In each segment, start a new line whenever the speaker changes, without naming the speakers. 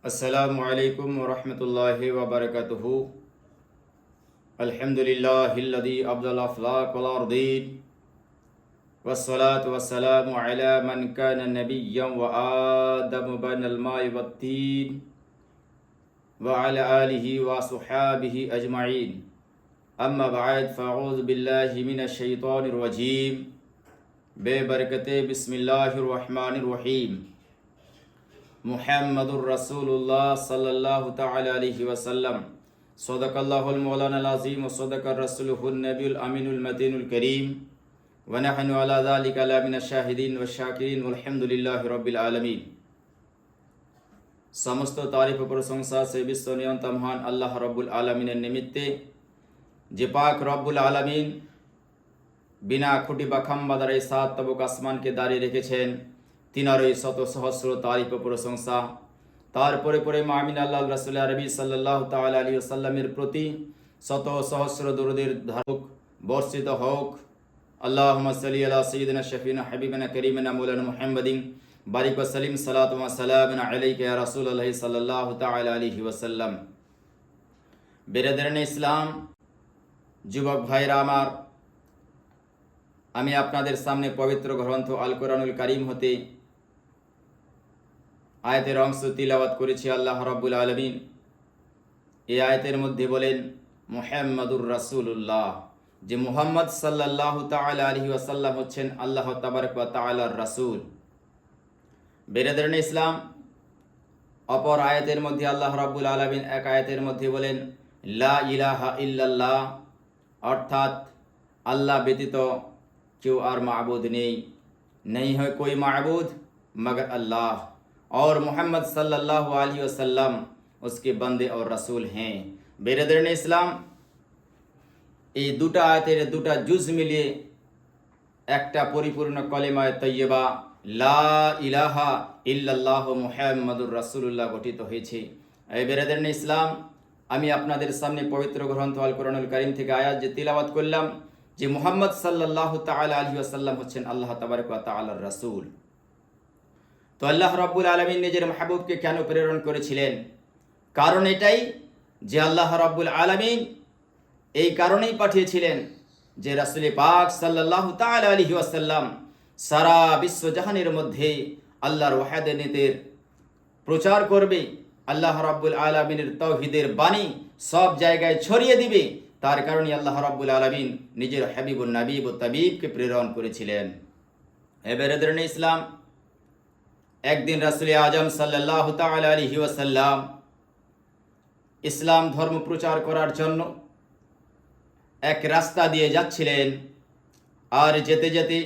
السلام عليكم ورحمة الله وبركاته. الحمد لله الذي أبدل الأفلاك والأرضين والصلاة والسلام على من كان نبيا وآدم بين الماء والطين وعلى آله وصحابه أجمعين. أما بعد فأعوذ بالله من الشيطان الرجيم. ببركة بسم الله الرحمن الرحيم. মুহাম্মাদুর রাসূলুল্লাহ সাল্লাল্লাহু তাআলা আলাইহি ওয়াসাল্লাম। সাদাকাল্লাহুল মাওলানাল আযীম ওয়া সাদাকার রাসূলুহুন নবিয়ুল আমিনুল মতিনুল করিম। আলা যালিকা লা মিনাশ শাহিদিন ওয়াশ শাকিরিন আলহামদুলিল্লাহি রাব্বিল আলামিন। সমস্ত তারিফ ও প্রশংসা সে বিশ্ব নিয়ন্তা মহান আল্লাহ রব্বুল আলমিনের নিমিত্তে, যে পাক রব্বুল আলমিন বিনা খুঁটি বা খাম্বা দ্বারা এই সাত তবক আসমানকে দাঁড়িয়ে রেখেছেন। তিনারই শত সহস্র তারিফ প্রশংসা। তারপরে পরে মামিন আল্লাহ রাসুল আরবি সাল্লাহ তাল আলী সাল্লামের প্রতি শত সহস্র দরুদের ধারক বর্ষিত হোক। আল্লাহ সাল্লি আলা সঈদিনা শফিনা হাবিবিনা করিমিনা মৌলানা মুহাম্মদিন। বারিক সালিম, সালাত সালামিনা আলাইকা রাসূল আল্লাহ সাল্লাহ তাল আলাইহি ওয়াসাল্লাম। বেরাদারান ইসলাম, যুবক ভাইরা আমার, আমি আপনাদের সামনে পবিত্র গ্রন্থ আল কোরআনুল কারিম হতে আয়াতের অংশ তিলাবাত করেছি আল্লাহ রব্বুল আলমিন। এই আয়তের মধ্যে বলেন, মোহাম্মদুর রাসুল্লাহ যে মোহাম্মদ সাল্লাহ তাল আলহি আসাল্লাম হচ্ছেন আল্লাহ তাবারক তালার রাসুল। বেরাদরণ ইসলাম, অপর আয়াতের মধ্যে আল্লাহ রাব্বুল আলমিন এক আয়াতের মধ্যে বলেন, লা ইলাহা ইল্লাল্লাহ। অর্থাৎ আল্লাহ ব্যতীত কেউ আর মাহবুদ নেই। নেই হয় কই মাহবুদ মগর আল্লাহ। और मोहम्मद सल्लल्लाहु अलैहि वसल्लम उसके बंदे और रसूल हैं বেরেদরেন ইসলাম এই দুটা আয়াতের দুটা জুজ মিলিয়ে একটা পরিপূর্ণ কলেমায় তৈয়বা লা ইলাহা ইল্লাল্লাহ মুহাম্মাদুর রাসূলুল্লাহ গঠিত হয়েছে এই বেরেদরেন ইসলাম আমি আপনাদের সামনে পবিত্র গ্রন্থ আল কোরআনুল কারিম থেকে আয়াত যে তিলাওয়াত করলাম যে মোহাম্মদ সাল্লাহ তাল আলহি আসাল্লাম হচ্ছেন আল্লাহ তাবারক তালার রাসুল তো আল্লাহ রাব্বুল আলমিন নিজের মাহবুবকে কেন প্রেরণ করেছিলেন? কারণ এটাই যে আল্লাহ রাব্বুল আলমিন এই কারণেই পাঠিয়েছিলেন যে রাসুল পাক সাল্লাহ তাল আলহি আসাল্লাম সারা বিশ্বজাহানের মধ্যে আল্লাহর ওয়াহাদের প্রচার করবে, আল্লাহ রাব্বুল আলমিনের তৌহিদের বাণী সব জায়গায় ছড়িয়ে দিবে, তার কারণে আল্লাহ রাব্বুল আলমিন নিজের হাবিবুল নাবিব ও তাবিবকে প্রেরণ করেছিলেন। এবেরদরন ইসলাম একদিন রাসুল আজম সাল্লাহ আলহি ওয়াসাল্লাম ইসলাম ধর্ম প্রচার করার জন্য এক রাস্তা দিয়ে যাচ্ছিলেন। আর যেতে যেতে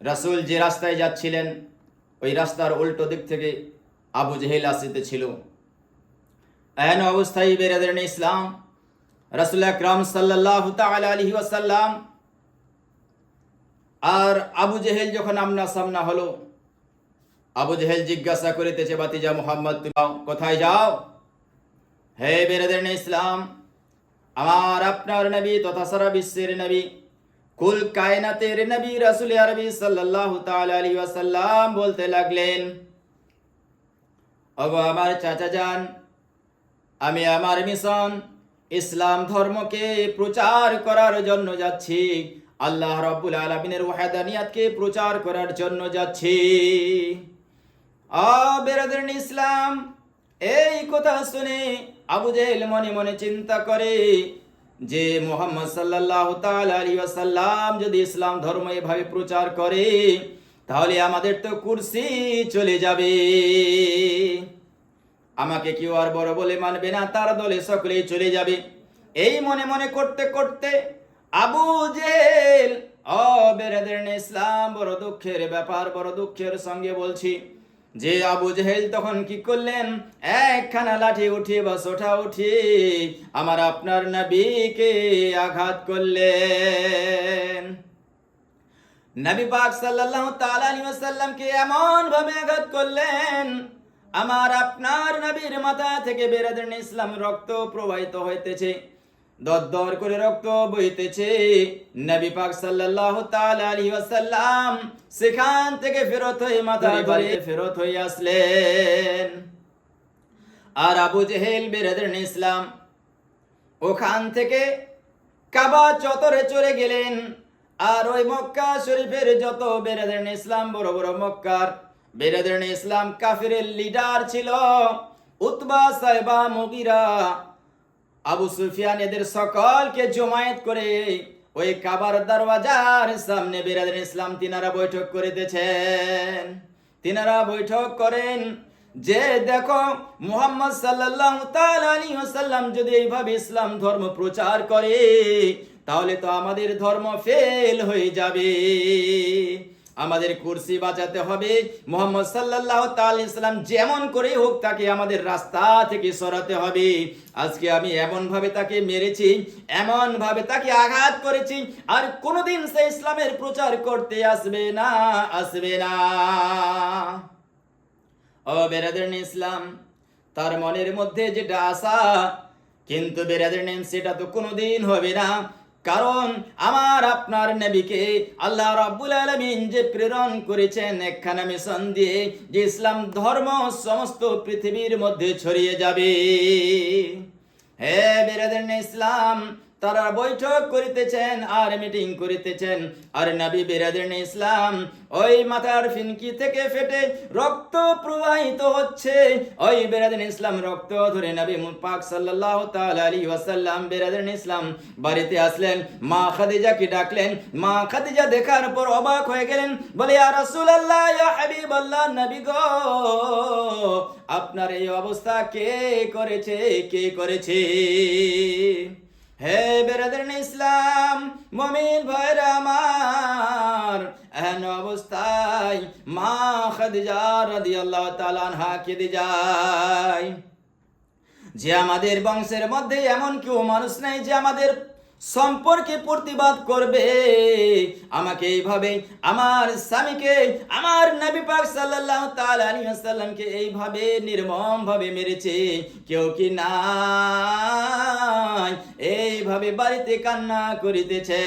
রাসুল যে রাস্তায় যাচ্ছিলেন, ওই রাস্তার উল্টো দিক থেকে আবু জেহেল আসিতে ছিল। এন অবস্থায় বেরাদের ইসলাম, রসুল আকরাম সাল্লাহ আলহি ওয়াসাল্লাম আর আবু জেহেল যখন আমনা সামনা হলো আবু জেহেল জিজ্ঞাসা করিতেছে, বাতিজা মোহাম্মদ, তুমি কোথায় যাও? হে বেরাদের ইসলাম, আমার আপনার নবী তথা সারা বিশ্বের নবী, কুল কায়নাতের নবী রাসুল আরবি সাল্লাহ আলী ওয়াসাল্লাম বলতে লাগলেন অগো আমার চাচা যান আমি আমার মিশন ইসলাম ধর্মকে প্রচার করার জন্য যাচ্ছি। আল্লাহ রব্বুল আলমিনের ওয়াহাদানিয়াতকে প্রচার করার জন্য যাচ্ছি। আবেরাদিন ইসলাম, এই কথা শুনে আবু জেহেল মনে মনে চিন্তা করে যে মোহাম্মদ সাল্লাহ আসাল্লাম যদি ইসলাম ধর্ম এভাবে প্রচার করে, তাহলে আমাদের তো কুরসি চলে যাবে। আমাকে কেউ আর বড় বলে মানবে না, তার দলে সকলেই চলে যাবে। এই মনে মনে করতে করতে আবু জেল ও বেরেদের ইসলাম বড় দুঃখের ব্যাপার, বড় দুঃখের সঙ্গে বলছি যে আবু জেহেল তখন কি করলেন? একখানা লাঠি উঠিয়ে বা সোঠা উঠিয়ে আমার আপনার নবীকে আঘাত করলেন। নবী পাক সাল্লাল্লাহু তাআলা আলাইহি এমন ভাবে আঘাত করলেন, আমার আপনার নবীর মাথা থেকে বেরাদের ইসলাম রক্ত প্রবাহিত হইতেছে। দর করে রক্ত বইতেছে। নবী পাক সাল্লাল্লাহু তাআলা আলাইহি ওয়াসাল্লাম সেখান থেকে ফেরত হয়ে মাথা ধরে ফেরত হয়ে আসলেন। আর আবু জেহেল বেরাদের ইসলাম। ওখান থেকে কাবা চতরে চলে গেলেন। আর ওই মক্কা শরীফের যত বেরাদের ইসলাম বড় বড় মক্কার বেরাদের ইসলাম কাফিরের লিডার ছিল উতবা সাহেবা মুগিরা। আবু সুফিয়ান এদের সকলকে জমায়েত করে ওই কাবার দরওয়াজার সামনে বেরাদের ইসলাম তিনারা বৈঠক করিতেছেন। তিনারা বৈঠক করেন যে, দেখো, মুহাম্মদ সাল্লাল্লাহু তাআলা আলাইহি ওয়াসাল্লাম যদি এইভাবে ইসলাম ধর্ম প্রচার করে, তাহলে তো আমাদের ধর্ম ফেল হয়ে যাবে। আমাদের কুরসি বাঁচাতে হবে। মোহাম্মদ সাল্লাহ ইসলাম যেমন করে হোক তাকে আমাদের রাস্তা থেকে সরাতে হবে। আজকে আমি এমন ভাবে তাকে মেরেছি এমন ভাবে তাকে আঘাত করেছি, আর কোনোদিন সে ইসলামের প্রচার করতে আসবে না আসবে না। ও বেরাদের ইসলাম, তার মনের মধ্যে যেটা আশা, কিন্তু বেরাদের সেটা তো কোনোদিন হবে না। কারণ আমার আপনার নবীকে আল্লাহ রাব্বুল আলামিন যে প্রেরণ করেছেন একখানা মিশন দিয়ে যে ইসলাম ধর্ম সমস্ত পৃথিবীর মধ্যে ছড়িয়ে যাবে। হে বেরাদের ইসলাম তারা বৈঠক করিতেছেন আর মিটিং করিতেছেন। আর নবী বেরাদের ইসলাম ওই মাথার ফিনকি থেকে ফেটে রক্ত প্রবাহিত হচ্ছে। ওই বেরাদের ইসলাম রক্ত ধরে নবী পাক সাল্লাল্লাহু তাআলা আলাইহি ওয়াসাল্লাম বেরাদের ইসলাম বাড়িতে আসলেন। মা খাদিজাকে ডাকলেন। মা খাদিজা দেখার পর অবাক হয়ে গেলেন। বলে, ইয়া রাসূলুল্লাহ, ইয়া হাবিবাল্লাহ, নবী গো, আপনার এই অবস্থা কে করেছে? কে করেছে? হে বেরাদের ইসলাম, মমিন ভয়ের আমার, এহেন অবস্থায় মা খাদিজা রাদিয়াল্লাহু তাআলা আনহা কেঁদে যায়। যে আমাদের বংশের মধ্যে এমন কেউ মানুষ নেই যে আমাদের সম্পর্কে প্রতিবাদ করবে। আমাকে এইভাবে আমার স্বামীকে, আমার নবী পাক আলাইহি ওয়াসাল্লামকে এইভাবে নির্মম ভাবে মেরেছে। কেউ কি নাই? এইভাবে বাড়িতে কান্না করিতেছে।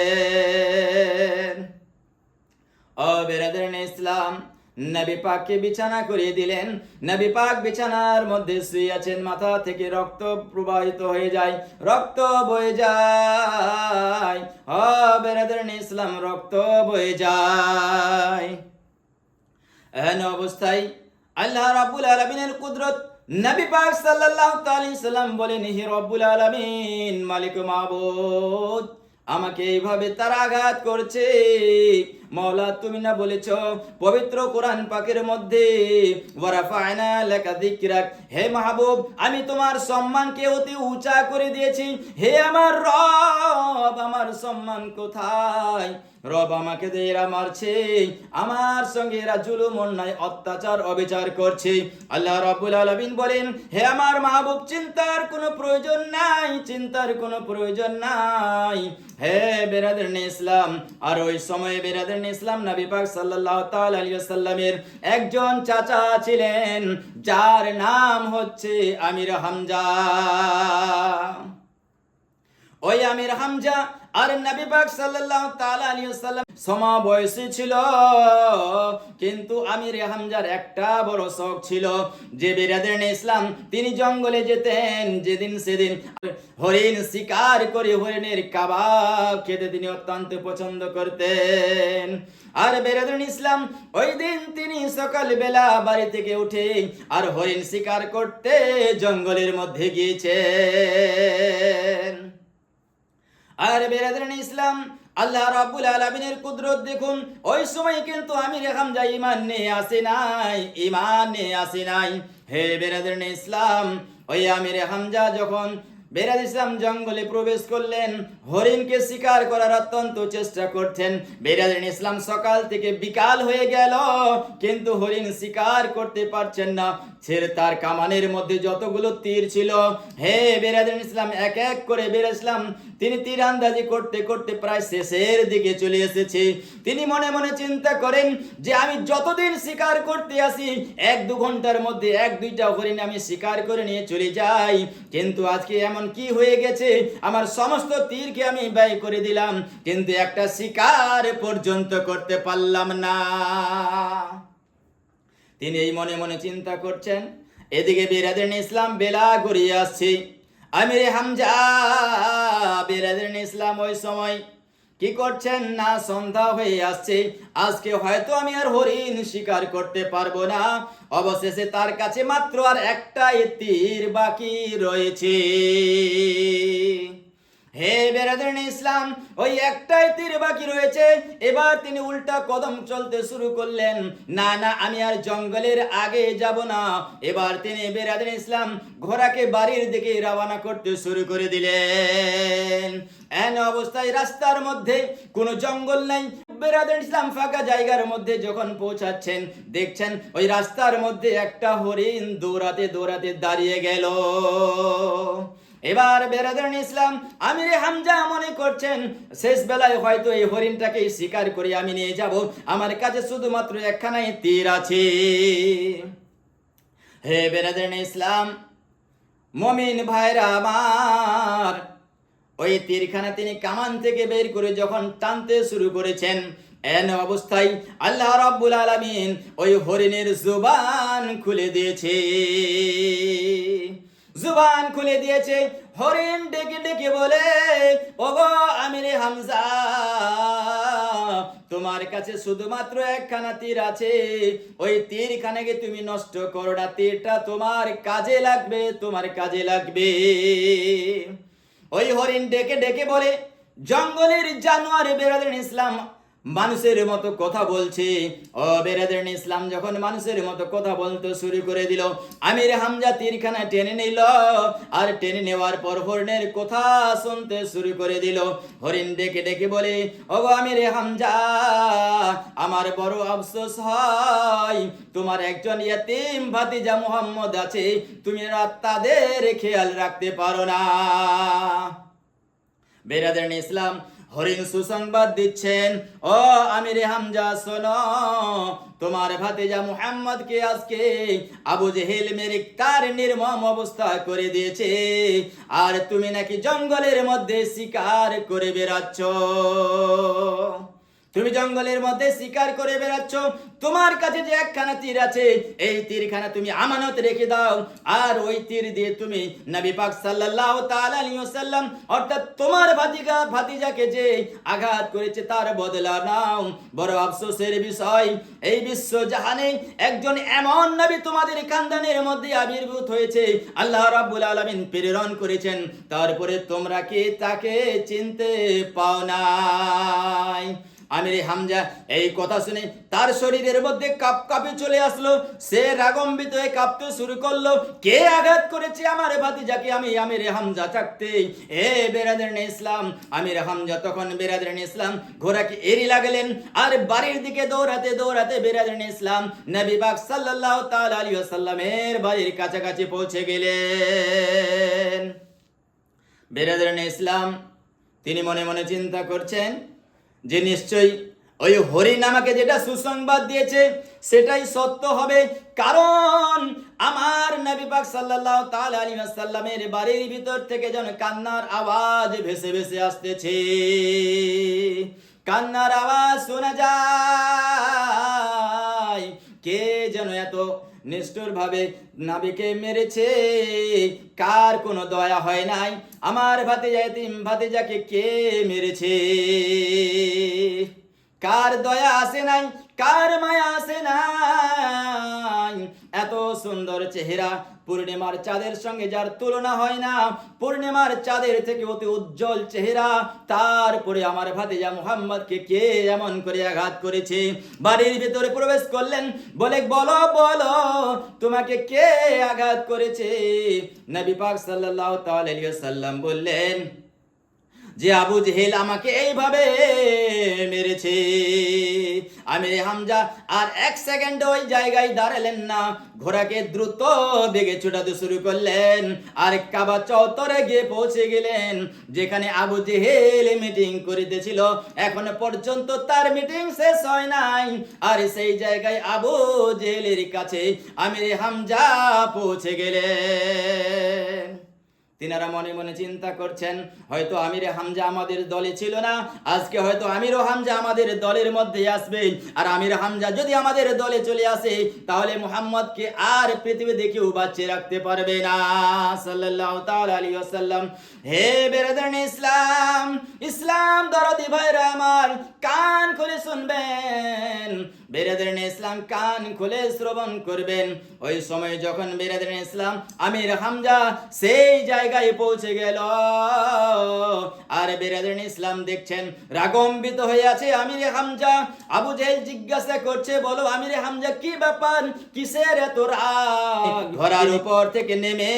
ও বেরাদার ইসলাম নবী পাককে বিছানা করিয়ে দিলেন। নবী পাক বিছানার মধ্যে শুয়ে আছেন, মাথা থেকে রক্ত প্রবাহিত হয়ে যায়, রক্ত বয়ে যায়। ও বেরাদার ইসলাম, রক্ত বয়ে যায়। এহেন অবস্থায় আল্লাহ রাব্বুল আলামিনের কুদরত নবী পাক সাল্লাল্লাহু তাআলা সাল্লাম বলেন, হে রব্বুল আলামিন, মালিক মাবুদ আমাকে এইভাবে তারা আঘাত করছে। মওলা তুমি না বলেছ, পবিত্র কোরআন পাকের মধ্যে ওয়ারাফায়না লেখা দিকরাক হে মাহবুব, আমি তোমার সম্মানকে অতি উঁচা করে দিয়েছি। হে আমার রব! সম্মান কোথায়? রব আমাকে দিয়ে এরা মারছে। আমার সঙ্গে এরা জুলুম, অন্যায়, অত্যাচার, অবিচার করছে। আল্লাহ রাব্বুল আলামিন বলেন, হে আমার মাহবুব, চিন্তার কোনো প্রয়োজন নাই, চিন্তার কোনো প্রয়োজন নাই। হে বেরাদের ইসলাম। আর ওই সময়ে বেরাদের ইসলাম নবী পাক সাল্লাল্লাহু তাআলা আলাইহি ওয়াসাল্লামের একজন চাচা ছিলেন, যার নাম হচ্ছে আমির হামজা। ওই আমির হামজা আর নবী পাক সাল্লাল্লাহু তাআলা আলাইহি ওয়াসাল্লাম সমবয়সী ছিল, কিন্তু আমির হামজার একটা বড় শখ ছিল যে বেরাদের ইসলাম, তিনি জঙ্গলে যেতেন যেদিন সেদিন। হরিণ শিকার করে হরিণের কাবাব খেতে তিনি অত্যন্ত পছন্দ করতেন। আর বেরাদুল ইসলাম ওই দিন তিনি সকাল বেলা বাড়ি থেকে উঠে আর হরিণ শিকার করতে জঙ্গলের মধ্যে গিয়েছেন। আর বেরাদান ইসলাম, আল্লাহ রাব্বুল আলামিনের কুদরত দেখুন, ওই সময় কিন্তু আমির হামজা ইমান নিয়ে আসে নাই ইমান নিয়ে আসে নাই। হে বেরাদান ইসলাম, ওই আমির হামজা যখন বেরাদ ইসলাম জঙ্গলে প্রবেশ করলেন। হরিণকে শিকার করার অত্যন্ত চেষ্টা করছেন বেরাদিন ইসলাম সকাল থেকে বিকাল হয়ে গেল, কিন্তু হরিণ শিকার করতে পারছেন না। ছেড়ে তার কামানের মধ্যে যতগুলো তীর ছিল, হে বেরাদিন ইসলাম, এক এক করে বের ইসলাম তিনি তীর আন্দাজি করতে করতে প্রায় শেষের দিকে চলে এসেছে। তিনি মনে মনে চিন্তা করেন যে আমি যতদিন শিকার করতে আসি, এক দু ঘণ্টার মধ্যে এক দুইটা হরিণ আমি শিকার করে নিয়ে চলে যাই। কিন্তু আজকে এমন কি হয়ে গেছে? আমার সমস্ত তীরকে আমি ব্যয় করে দিলাম, কিন্তু একটা শিকার পর্যন্ত করতে পারলাম না। তিনি এই মনে মনে চিন্তা করছেন। এদিকে বিরাদিন ইসলাম বেলা ঘুরিয়ে আসছে। রে হামজা, বিরাদিন ইসলাম ওই সময় কি করছেন? না, সন্ধ্যা হয়ে আসছে। আজকে হয়তো আমি আর হরিণ শিকার করতে পারব না। অবশেষে তার কাছে মাত্র আর একটাই তীর বাকি রয়েছে। ওই একটাই তীর বাকি রয়েছে। এবার তিনি উল্টা কদম চলতে শুরু করলেন। না না, আমি আর জঙ্গলের আগে যাব না। এবার তিনি বেরাদান ইসলাম ঘোড়াকে বাড়ির দিকে রওনা করতে শুরু করে দিলেন। এন অবস্থায় রাস্তার মধ্যে কোনো জঙ্গল নাই। বেরাদান ইসলাম ফাঁকা জায়গার মধ্যে যখন পৌঁছাচ্ছেন, দেখছেন ওই রাস্তার মধ্যে একটা হরিণ দৌড়াতে দৌড়াতে দাঁড়িয়ে গেল। এবার বেরাদান ইসলাম, আমিরে হামজা মনে করছেন, শেষ বেলায় হয়তো এই হরিণটাকে শিকার করে আমি নিয়ে যাব। আমার কাছে শুধুমাত্র একখানাই তীর আছে। হে বেরাদান ইসলাম, মমিন ভাইরা আমার, ওই তীরখানা তিনি কামান থেকে বের করে যখন টানতে শুরু করেছেন, এন অবস্থায় আল্লাহ রাব্বুল আলামিন ওই হরিণের জুবান খুলে দিয়েছে। জুবান খুলে দিয়েছে। হরিণ ডেকে ডেকে বলে, ওগো আমিরে হামজা, তোমার কাছে শুধুমাত্র একখানা তীর আছে। ওই তীরখানাকে তুমি নষ্ট করো না। তীরটা তোমার কাজে লাগবে, তোমার কাজে লাগবে। ওই হরিণ ডেকে ডেকে বলে, জঙ্গলের জানোয়ার বেরাদের ইসলাম মানুষের মতো কথা বলছে। ও বেরাদের ইসলাম যখন মানুষের মতো কথা বলতে শুরু করে দিল, আমির হামজা তীরখানা টেনে নিল আর টেনে নেওয়ার পর হরিণের কথা শুনতে শুরু করে দিল। হরিণ ডেকে ডেকে বলে ও আমির হামজা, আমার বড় আফসোস হয়। তোমার একজন ইয়াতিম ভাতিজা মোহাম্মদ আছে, তুমি রাত তাদের খেয়াল রাখতে পারো না। বেরাদান ইসলাম হরিণ সুসংবাদ দিচ্ছেন। ও আমিরে হামজা, শোনো। তোমার ভাতিজা মুহাম্মদকে আজকে আবু জেহেল মেরে কার নির্মম অবস্থা করে দিয়েছে। আর তুমি নাকি জঙ্গলের মধ্যে শিকার করে বেড়াচ্ছ। তুমি জঙ্গলের মধ্যে শিকার করে বেড়াচ্ছ। তোমার কাছে যে একখানা তীর আছে, এই তীরখানা তুমি আমানত রেখে দাও। আর ওই তীর দিয়ে তুমি নবী পাক সাল্লাল্লাহু তাআলা আলাইহি ওয়াসাল্লাম, অর্থাৎ তোমার ভাতিজা, ভাতিজাকে যে আঘাত করেছে তার বদলা নাও। বড় আফসোসের বিষয়, এই বিশ্ব জাহানে একজন এমন নবী তোমাদের খানদানের মধ্যে আবির্ভূত হয়েছে। আল্লাহ রাব্বুল আলামিন প্রেরণ করেছেন। তারপরে তোমরা কি তাকে চিনতে পাও নাই? আমির হামজা এই কথা শুনে তার শরীরের মধ্যে কাপ কাপে চলে আসলো। সে রাগম্বিত হয়ে কাঁপতে শুরু করল। কে আঘাত করেছে আমার ভাতিজাকে? আমি আমির হামজা থাকতে এ বেরাদের ইসলাম। আমির হামজা তখন বেরাদের ইসলাম। ঘোড়াকে এরি লাগলেন? আর বাড়ির দিকে দৌড়াতে দৌড়াতে বেরাদের ইসলাম নবী পাক সাল্লাল্লাহু তাআলা আলাইহি ওয়াসাল্লামের বাড়ির কাছাকাছি পৌঁছে গেলেন। বেরাদের ইসলাম, তিনি মনে মনে চিন্তা করছেন যে নিশ্চয়ই ওই হরিণ আমাকে যেটা সুসংবাদ দিয়েছে, সেটাই সত্য হবে। কারণ আমার নবী পাক সাল্লাল্লাহু তাআলা আলাইহি ওয়াসাল্লামের বাড়ির ভিতর থেকে যেন কান্নার আওয়াজ ভেসে ভেসে আসতেছে। কান্নার আওয়াজ শোনা যায়। কে যেন এত নিষ্ঠুর ভাবে নাবিকে মেরেছে। কার কোনো দয়া হয় নাই? আমার ভাতিজা এতিম ভাতিজাকে কে মেরেছে? কার দয়া আসে নাই? কার মায়া আসে নাই? এত সুন্দর চেহারা পূর্ণিমার চাঁদের সঙ্গে যার তুলনা হয় না। পূর্ণিমার চাঁদের থেকে অতি উজ্জ্বল চেহারা। তারপরে আমার ভাতিজা মুহাম্মদকে কে এমন করে আঘাত করেছে? বাড়ির ভিতরে প্রবেশ করলেন, বলে, বলো বলো, তোমাকে কে আঘাত করেছে? নবী পাক সাল্লাল্লাহু তাআলা আলাইহি সাল্লাম বললেন যে আবু জেহেল আমাকে এইভাবে মেরেছে। আমি হামজা আর এক সেকেন্ড ওই জায়গায় দাঁড়ালেন না। ঘোড়াকে দ্রুত বেগে ছুটাতে শুরু করলেন আর কাবা চৌতরে গিয়ে পৌঁছে গেলেন, যেখানে আবু জেহেল মিটিং করিতেছিল। এখন পর্যন্ত তার মিটিং শেষ হয় নাই। আর সেই জায়গায় আবু জেহেলের কাছে আমির হামজা পৌঁছে গেলেন। তিনারা মনে মনে চিন্তা করছেন, হয়তো আমির হামজা আমাদের দলে ছিল না, আজকে হয়তো আমিরও হামজা আমাদের দলের মধ্যে আসবে। আর আমির হামজা যদি আমাদের দলে চলে আসে, তাহলে মুহাম্মদকে আর পৃথিবীতে কেউ বাঁচিয়ে রাখতে পারবে না। ওয়াসাল্লাম, হে বেরাদান ইসলাম ইসলাম দরদি ভাইরা আমার, কান খুলে শুনবেন। বেরাদান ইসলাম কান খুলে শ্রবণ করবেন। ওই সময় যখন বেরাদান ইসলাম আমির হামজা সেই জায়গায় পৌঁছে গেল। আর বেরাদান ইসলাম দেখছেন রাগম্বিত হয়ে আছে আমির হামজা। আবু জেহেল জিজ্ঞাসা করছে বলো আমির হামজা কি ব্যাপার? কিসের এত রাগ? ঘোড়ার উপর থেকে নেমে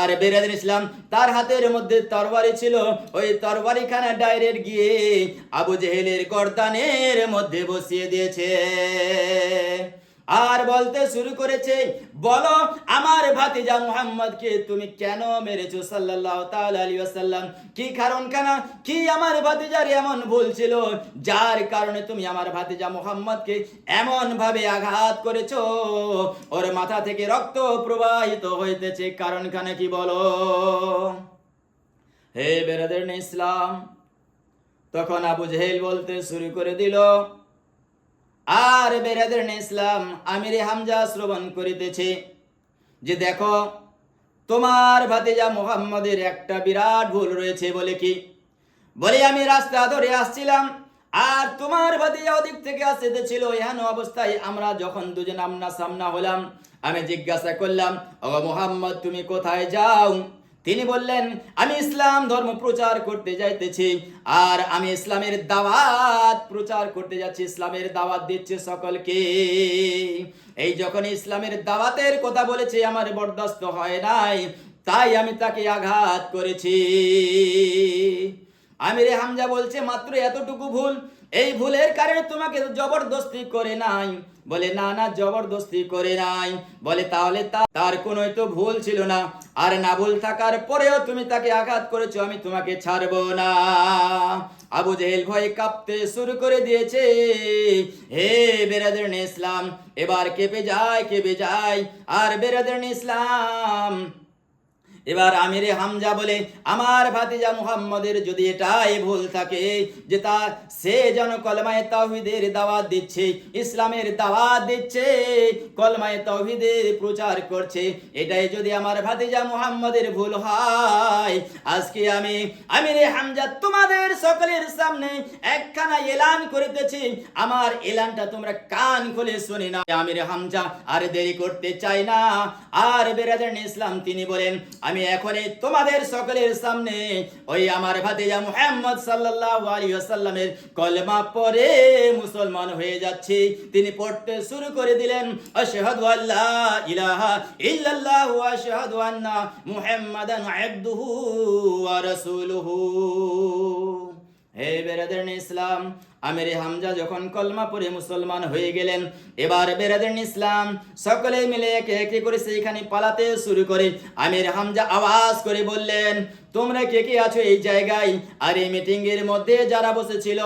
আর বেরাদান ইসলাম তার হাতের মধ্যে তরবারি ছিল। ওই তরবারিখানা ডাইরেক্ট গিয়ে আবু জেহেলের গর্দানের মধ্যে বসিয়ে দিয়েছে। আর বলতে শুরু করেছে, বলো আমার ভাতিজা মুহাম্মদকে তুমি কেন মেরেছো? সাল্লাল্লাহু তাআলা আলাইহি ওয়াসাল্লাম। কি কারণ কেন? কি আমার ভাতিজার এমন ভুল ছিল? যার কারণে তুমি আমার ভাতিজা মুহাম্মদকে এমন ভাবে আঘাত করেছ। ওর মাথা থেকে রক্ত প্রবাহিত হইতেছে। কারণ কেন কি বলো? হে বেরাদের ইসলাম, তখন আবু জেহেল বলতে শুরু করে দিল আর বেরাদের ইসলাম আমিরে হামজা শ্রবণ করিতেছে যে দেখো, তোমার ভাতিজা মোহাম্মদের একটা বিরাট ভুল রয়েছে বলে কি? বলে, আমি রাস্তা ধরে আসছিলাম আর তোমার ভাতিজা ওদিক থেকে আসতেছিল। এহেন অবস্থায় আমরা যখন দুজন আমনা সামনা হলাম, আমি জিজ্ঞাসা করলাম ও মোহাম্মদ, তুমি কোথায় যাও? তিনি বললেন, আমি ইসলাম ধর্ম প্রচার করতে যাইতেছি, আর আমি ইসলামের দাওয়াত প্রচার করতে যাচ্ছি, ইসলামের দাওয়াত দিচ্ছে সকলকে। এই যখন ইসলামের দাওয়াতের কথা বলেছে, আমার বরদাস্ত হয় নাই, তাই আমি তাকে আঘাত করেছি। আমিরে হামজা বলছে, মাত্র এতটুকু ভুল এই ভুলের কারণে তোমাকে জবরদস্তি করে নাই। বলে, না না, জবরদস্তি করে নাই। বলে, তাহলে তার কোনো তো ভুল ছিল না। আর না ভুল থাকার পরেও তুমি তাকে আঘাত করেছ, আমি তোমাকে ছাড়বো না। আবু জেহেল ভয়ে কাঁপতে শুরু করে দিয়েছে। হে বেরাদের ইসলাম, এবার কেঁপে যায় কেঁপে যায়। আর বেরাদের ইসলাম এবার আমিরে হামজা বলে, আমার ভাতিজা মুহাম্মদের যদি এটাই ভুল থাকে, যে তা সে যেন কলমায় তাওহিদের দাওয়াত দিচ্ছে, ইসলামের দাওয়াত দিচ্ছে, কলমায় তাওহিদের প্রচার করছে, এটাই যদি আমার ভাতিজা মুহাম্মদের ভুল হয়, আজকে আমি আমিরে হামজা তোমাদের সকলের সামনে একখানা এলান করিতেছি। আমার এলানটা তোমরা কান খুলে শুনে না আমির হামজা আর দেরি করতে চাই না। আর বেরাজান ইসলাম তিনি বলেন আমি এখনই তোমাদের সকলের সামনে ওই আমার ভাতিজা মুহাম্মদ সাল্লাল্লাহু আলাইহি ওয়াসাল্লামের কলমা পড়ে মুসলমান হয়ে যাচ্ছি। তিনি পড়তে শুরু করে দিলেন, আশহাদু আল্লা ইলাহা ইল্লাল্লাহু ওয়া আশহাদু আন্না মুহাম্মাদান আবদুহু ওয়া রাসূলুহু। হে বেরাদের ইসলাম আমির হামজা যখন কলমা পড়ে মুসলমান হয়ে গেলেন, এবার বেরাদের ইসলাম, সকলে মিলে একে একে করে সেইখানে পালাতে শুরু করে। আমির হামজা আওয়াজ করে বললেন, তোমরা কে কে আছো এই জায়গায়? আর এই মিটিং এর মধ্যে যারা বসেছিল,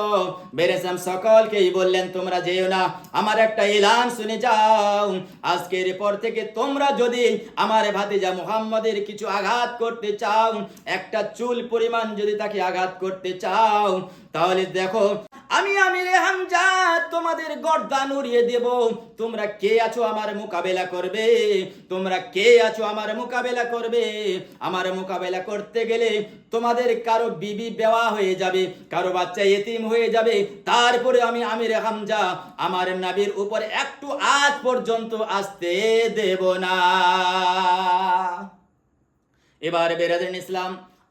বেরেসাম সকলকেই বললেন, তোমরা যেও না, আমার একটা এলান শুনে যাও। আজকের পর থেকে তোমরা যদি আমার ভাতিজা মুহাম্মাদের কিছু আঘাত করতে চাও, একটা চুল পরিমাণ যদি তাকে আঘাত করতে চাও, তাহলে দেখো আমি আমিরে হামজা তোমাদের গর্দান উড়িয়ে দেব। তোমরা কে আছো আমার মোকাবেলা করবে? তোমরা কে আছো আমার মোকাবেলা করবে? আমার মোকাবেলা করতে গেলে তোমাদের কারও বিবি বেওয়া হয়ে যাবে, কারও বাচ্চা এতিম হয়ে যাবে। তারপরে আমি আমির হামজা আমার নাবির উপর একটু আজ পর্যন্ত আসতে দেব না। এবার বেরাদিন ইসলাম,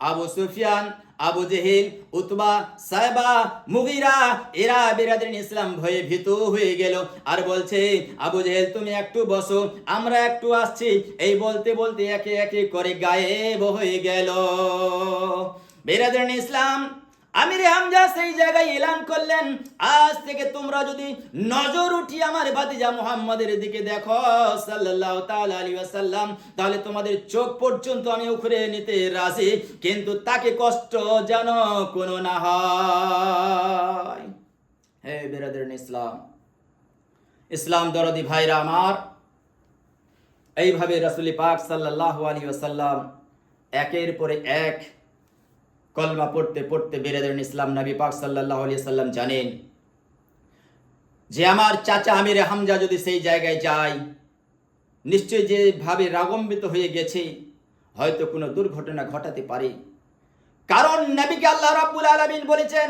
Abu Sufyan Abu Jahl, Utba সাহেবা মুগিরা, এরা বিরাদের ইসলাম ভয়ে ভীত হয়ে গেল। আর বলছে, আবু জেহেল, তুমি একটু বসো, আমরা একটু আসছি। এই বলতে বলতে একে একে করে গায়েব হয়ে গেল। বেরাদিন ইসলাম আমির হামজা সেই জায়গায় এলান করলেন, আজ থেকে তোমরা যদি নজর উঠি আমার ভাতিজা মুহাম্মাদের দিকে দেখো, সাল্লাল্লাহু তাআলা আলাইহি ওয়াসাল্লাম, তাহলে তোমাদের চোখ পর্যন্ত আমি উখরে নিতে রাজি, কিন্তু তাকে কষ্ট যেন কোনো না হয়। হে বেরাদের ইসলাম ইসলাম দরদি ভাইরা আমার, এইভাবে রাসূল পাক সাল্লাল্লাহু আলাইহি ওয়াসাল্লাম একের পরে এক কলমা পড়তে পড়তে বেড়ে দেন ইসলাম নবী পাক সাল্লাহ আলিয়া সাল্লাম জানেন যে আমার চাচা আমিরে হামজা যদি সেই জায়গায় যায় নিশ্চয়ই যেভাবে রাগম্বিত হয়ে গেছে, হয়তো কোনো দুর্ঘটনা ঘটাতে পারে। কারণ নবীকে আল্লাহ রাব্বুল আলামিন বলেছেন,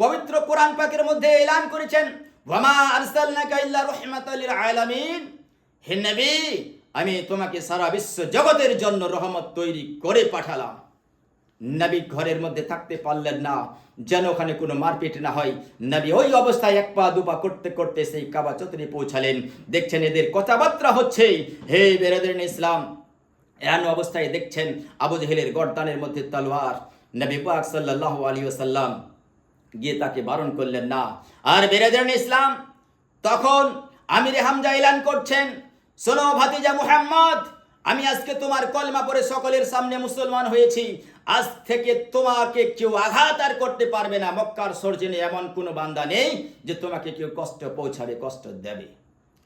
পবিত্র কোরআন পাকের মধ্যে এলান করেছেন, ওয়ামা আরসালনাকা ইল্লা রাহমাতাল লিল আলামিন। হে নবী, আমি তোমাকে সারা বিশ্ব জগতের জন্য রহমত তৈরি করে পাঠালাম। নবী ঘরের মধ্যে থাকতে পারলেন না, যেন ওখানে কোনো মারপিট না হয়। নবী ওই অবস্থায় এক পা দুপা করতে করতে সেই কাবা চত্বরে পৌঁছালেন। দেখছেন এদের কথাবার্তা হচ্ছে, হে বেরাদের ইসলাম, এমন অবস্থায় দেখছেন আবু জেহেলের গর্দানের মধ্যে তলোয়ার। নবী পাক সাল্লাল্লাহু আলাইহি ওয়াসাল্লাম গিয়ে তাকে বারণ করলেন, না, আর বেরাদের ইসলাম, তখন আমির হামজা এলান করছেন, শোনো ভাতিজা মুহাম্মদ, আমি আজকে তোমার কলমা পরে সকলের সামনে মুসলমান হয়েছি আজ থেকে তোমাকে কেউ আঘাত আর করতে পারবে না। মক্কার সর্জনে এমন কোনো বান্দা নেই যে তোমাকে কেউ কষ্ট পৌঁছাবে, কষ্ট দেবে।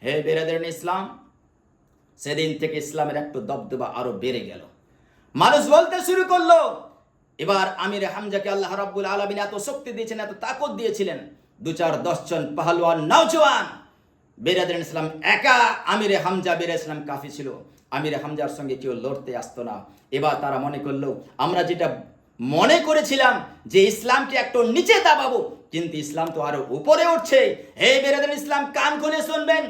হে বেরাদের ইসলাম, সেদিন থেকে ইসলামের একটু দবদবা আরও বেড়ে গেল। মানুষ বলতে শুরু করল, এবার আমির হামজাকে আল্লাহ রাব্বুল আলমিন এত শক্তি দিয়েছেন, এত তাকত দিয়েছিলেন। দু চার দশজন পাহলোয়ান নৌজওয়ান বেরাদের ইসলাম একা আমিরে হামজা বেরা ইসলাম কাফি ছিল। আমিরে হামজার সঙ্গে কেউ লড়তে আসতো না। এবার তারা মনে করল, আমরা যেটা মনে করেছিলাম যে ইসলামকে একটু নিচে দাবাবো, কিন্তু ইসলাম তো আরও উপরে উঠছে। হে বেরাদের ইসলাম, কান খুলে শুনবেন।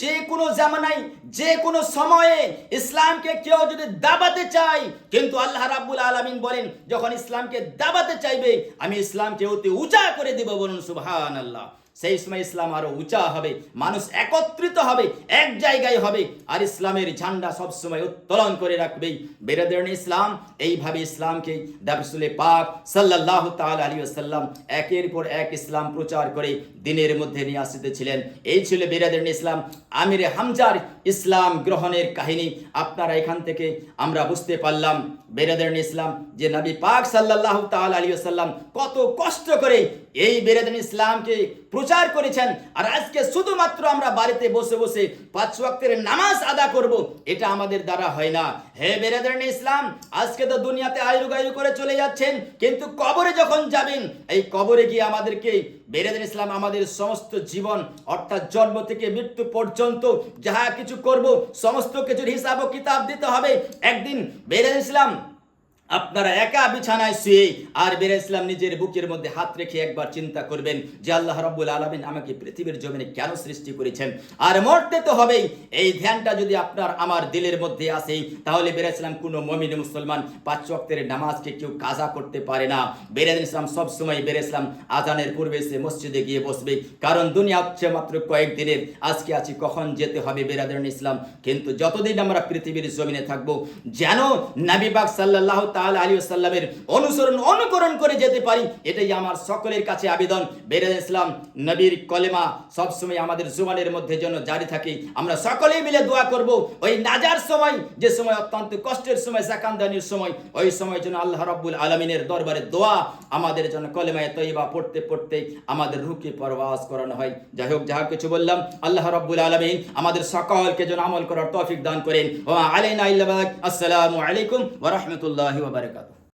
যে কোনো জামানায়, যে কোনো সময়ে ইসলামকে কেউ যদি দাবাতে চাই কিন্তু আল্লাহ রাব্বুল আলামিন বলেন, যখন ইসলামকে দাবাতে চাইবে, আমি ইসলামকে অতি উঁচা করে দিব বলুন সুবহান আল্লাহ সেই সময় ইসলাম আরও উঁচা হবে, মানুষ একত্রিত হবে, এক জায়গায় হবে, আর ইসলামের ঝান্ডা সবসময় উত্তোলন করে রাখবে। বেরাদের ইসলাম, এইভাবে ইসলামকে দাবসুলে পাক সাল্লাহ তাল আলী আসাল্লাম একের পর এক ইসলাম প্রচার করে দিনের মধ্যে নিয়ে আসতেছিলেন। এই ছিল বেরাদের ইসলাম। আমিরে হামজার ইসলাম গ্রহণের কাহিনী আপনারা এখান থেকে আমরা বুঝতে পারলাম। বেরাদের ইসলাম, যে নবী পাক সাল্লাহ তাল আলী আসাল্লাম কত কষ্ট করে এই বেরাদিন ইসলামকে প্রচার করেছেন। আর আজকে শুধুমাত্র আমরা বাড়িতে বসে বসে পাঁচ ওয়াক্তের নামাজ আদা করব, এটা আমাদের দ্বারা হয় না। হে বেরাদিন ইসলাম, আজকে তো দুনিয়াতে আয়ু গায়ু করে চলে যাচ্ছেন, কিন্তু কবরে যখন যাবেন, এই কবরে গিয়ে আমাদেরকে বেরাদিন ইসলাম আমাদের সমস্ত জীবন, অর্থাৎ জন্ম থেকে মৃত্যু পর্যন্ত যাহা কিছু করব, সমস্ত কিছুর হিসাব ও কিতাব দিতে হবে। একদিন বেরাদিন ইসলাম আপনারা একা বিছানায় শুয়ে আর বেরে ইসলাম নিজের বুকের মধ্যে হাত রেখে একবার চিন্তা করবেন যে আল্লাহ রাব্বুল আলামিন আমাকে পৃথিবীর জমিনে কেন সৃষ্টি করেছেন? আর মরতে তো হবেই। এই ধ্যানটা যদি আপনার আমার দিলের মধ্যে আসে, তাহলে বেরে ইসলাম কোনো মমিন মুসলমান পাঁচ ওয়াক্তের নামাজকে কেউ কাজা করতে পারে না। বেরে ইসলাম সব সময় ইসলাম আজানের পূর্বে সে মসজিদে গিয়ে বসবে। কারণ দুনিয়া হচ্ছে মাত্র কয়েকদিনের। আজকে আছি কখন যেতে হবে বেরাদান ইসলাম? কিন্তু যতদিন আমরা পৃথিবীর জমিনে থাকব, যেন নাবিবাগ সাল্লাহ তাল আলী সাল্লামের অনুসরণ, অনুকরণ করে যেতে পারি, এটাই আমার সকলের কাছে আবেদন। ইসলাম, নবীর কলেমা সবসময় আমাদের জুবানের মধ্যে জারি থাকে। আমরা মিলে দোয়া করব, ওই নাজার সময়, যে সময় অত্যন্ত কষ্টের সময় সময়, ওই সময় আল্লাহ রব্বুল আলমিনের দরবারে দোয়া আমাদের কলেমায় তৈবা পড়তে পড়তে আমাদের পরবাস করানো হয়। যাই হোক, যাহা কিছু বললাম, আল্লাহ রব্বুল আলমিন আমাদের সকলকে যেন আমল করার তৌফিক দান করেন। আলাইনা আসসালামু আলাইকুম ওয়া রাহমাতুল্লাহি ওয়া বারাকাতুহু